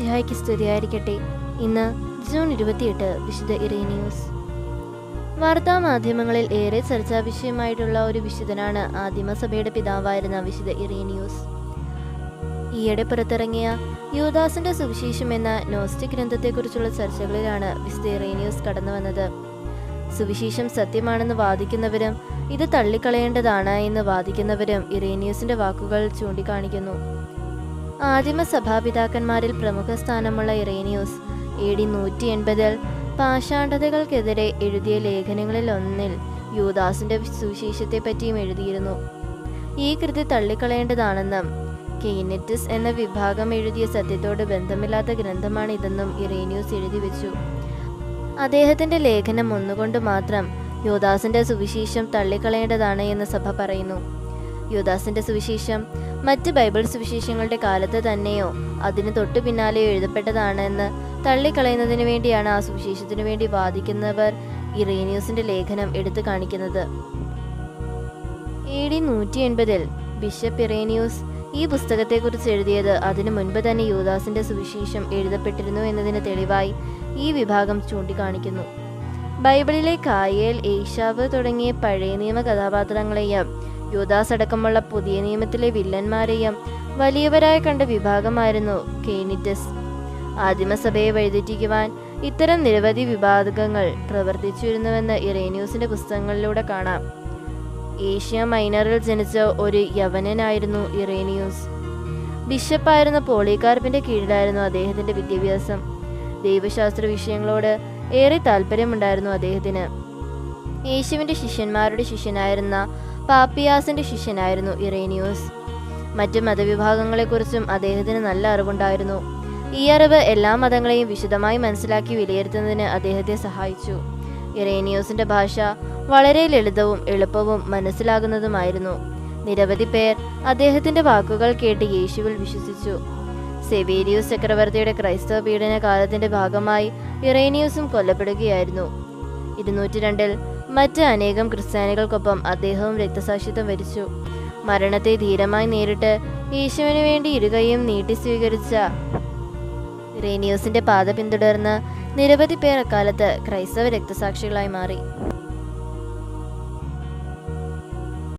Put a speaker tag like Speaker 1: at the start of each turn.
Speaker 1: മിശിഹായ്ക്ക് സ്തുതിയായിരിക്കട്ടെ. ഇന്ന് ജൂൺ ഇരുപത്തിയെട്ട് വിശുദ്ധ ഇറേനിയൂസ് വാർത്താ മാധ്യമങ്ങളിൽ ഏറെ ചർച്ചാ വിഷയമായിട്ടുള്ള ഒരു വിശുദ്ധനാണ് ആദിമസഭയുടെ പിതാവായിരുന്ന വിശുദ്ധ ഇറേനിയൂസ് ഈയിടെ പുറത്തിറങ്ങിയ യുവദാസിന്റെ സുവിശേഷം എന്ന നോസ്റ്റിക് ഗ്രന്ഥത്തെക്കുറിച്ചുള്ള ചർച്ചകളിലാണ് വിശുദ്ധ ഇറേനിയൂസ് കടന്നു വന്നത്. സുവിശേഷം സത്യമാണെന്ന് വാദിക്കുന്നവരും ഇത് തള്ളിക്കളയേണ്ടതാണ് എന്ന് വാദിക്കുന്നവരും ഇറേനിയൂസിന്റെ വാക്കുകൾ ചൂണ്ടിക്കാണിക്കുന്നു. ആദിമ സഭാപിതാക്കന്മാരിൽ പ്രമുഖ സ്ഥാനമുള്ള ഇറേനിയൂസ് എ ഡി നൂറ്റി എൺപതിൽ പാഷാണ്ഡതകൾക്കെതിരെ എഴുതിയ ലേഖനങ്ങളിൽ ഒന്നിൽ യൂദാസിന്റെ പറ്റിയും എഴുതിയിരുന്നു. ഈ കൃതി തള്ളിക്കളയേണ്ടതാണെന്നും കെയ്നെറ്റിസ് എന്ന വിഭാഗം എഴുതിയ സത്യത്തോട് ബന്ധമില്ലാത്ത ഗ്രന്ഥമാണ് ഇതെന്നും ഇറേനിയൂസ് എഴുതി വെച്ചു അദ്ദേഹത്തിന്റെ ലേഖനം ഒന്നുകൊണ്ട് മാത്രം യോദാസിന്റെ സുവിശേഷം തള്ളിക്കളയേണ്ടതാണ് എന്ന് സഭ പറയുന്നു. യോദാസിന്റെ സുവിശേഷം. മറ്റ് ബൈബിൾ സുവിശേഷങ്ങളുടെ കാലത്ത് തന്നെയോ അതിന് തൊട്ടു പിന്നാലെയോ എഴുതപ്പെട്ടതാണെന്ന് തള്ളിക്കളയുന്നതിനു വേണ്ടിയാണ് ആ സുവിശേഷത്തിനു വേണ്ടി വാദിക്കുന്നവർ ഇറേനിയൂസിന്റെ ലേഖനം എടുത്തു കാണിക്കുന്നത്. എ ഡി നൂറ്റി എൺപതിൽ ബിഷപ്പ് ഇറേനിയൂസ് ഈ പുസ്തകത്തെക്കുറിച്ച് എഴുതിയത് അതിനു മുൻപ് തന്നെ യൂദാസിന്റെ സുവിശേഷം എഴുതപ്പെട്ടിരുന്നു എന്നതിന് തെളിവായി ഈ വിഭാഗം ചൂണ്ടിക്കാണിക്കുന്നു. ബൈബിളിലെ കായേൽ ഏഷാവ് തുടങ്ങിയ പഴയ നിയമ കഥാപാത്രങ്ങളെയും യൂദാസ് അടക്കമുള്ള പുതിയ നിയമത്തിലെ വില്ലന്മാരെയും വലിയവരായി കണ്ട വിഭാഗമായിരുന്നു കെയ്നിറ്റസ്. ആദിമസഭയെ വഴിതെറ്റിക്കുവാൻ ഇത്തരം നിരവധി വിഭാഗങ്ങൾ പ്രവർത്തിച്ചിരുന്നുവെന്ന് ഇറേനിയൂസിന്റെ പുസ്തകങ്ങളിലൂടെ കാണാം. ഏഷ്യ മൈനറിൽ ജനിച്ച ഒരു യവനനായിരുന്നു ഇറേനിയൂസ്. ബിഷപ്പായിരുന്ന പോളികാർപ്പിന്റെ കീഴിലായിരുന്നു അദ്ദേഹത്തിന്റെ വിദ്യാഭ്യാസം. ദൈവശാസ്ത്ര വിഷയങ്ങളോട് ഏറെ താല്പര്യമുണ്ടായിരുന്നു അദ്ദേഹത്തിന്. യേശുവിന്റെ ശിഷ്യന്മാരുടെ ശിഷ്യനായിരുന്ന പാപ്പിയാസിന്റെ ശിഷ്യനായിരുന്നു ഇറേനിയോസ്. മറ്റ് മതവിഭാഗങ്ങളെക്കുറിച്ചും അദ്ദേഹത്തിന് നല്ല അറിവുണ്ടായിരുന്നു. ഈ അറിവ് എല്ലാ മതങ്ങളെയും വിശദമായി മനസ്സിലാക്കി വിലയിരുത്തുന്നതിന് അദ്ദേഹത്തെ സഹായിച്ചു. ഇറേനിയോസിന്റെ ഭാഷ വളരെ ലളിതവും എളുപ്പവും മനസ്സിലാകുന്നതുമായിരുന്നു. നിരവധി പേർ അദ്ദേഹത്തിന്റെ വാക്കുകൾ കേട്ട് യേശുവിൽ വിശ്വസിച്ചു. സെവേരിയൂസ് ചക്രവർത്തിയുടെ ക്രൈസ്തവ പീഡന കാലത്തിന്റെ ഭാഗമായി ഇറേനിയോസും കൊല്ലപ്പെടുകയായിരുന്നു. ഇരുന്നൂറ്റി രണ്ടിൽ മറ്റ് അനേകം ക്രിസ്ത്യാനികൾക്കൊപ്പം അദ്ദേഹവും രക്തസാക്ഷിത്വം വരിച്ചു. മരണത്തെ ധീരമായി നേരിട്ട് ഈശോവിന് വേണ്ടി ഇരുകയും നീട്ടി സ്വീകരിച്ച റേനിയോസിന്റെ പാത പിന്തുടർന്ന് നിരവധി പേർ അക്കാലത്ത് ക്രൈസ്തവ രക്തസാക്ഷികളായി മാറി.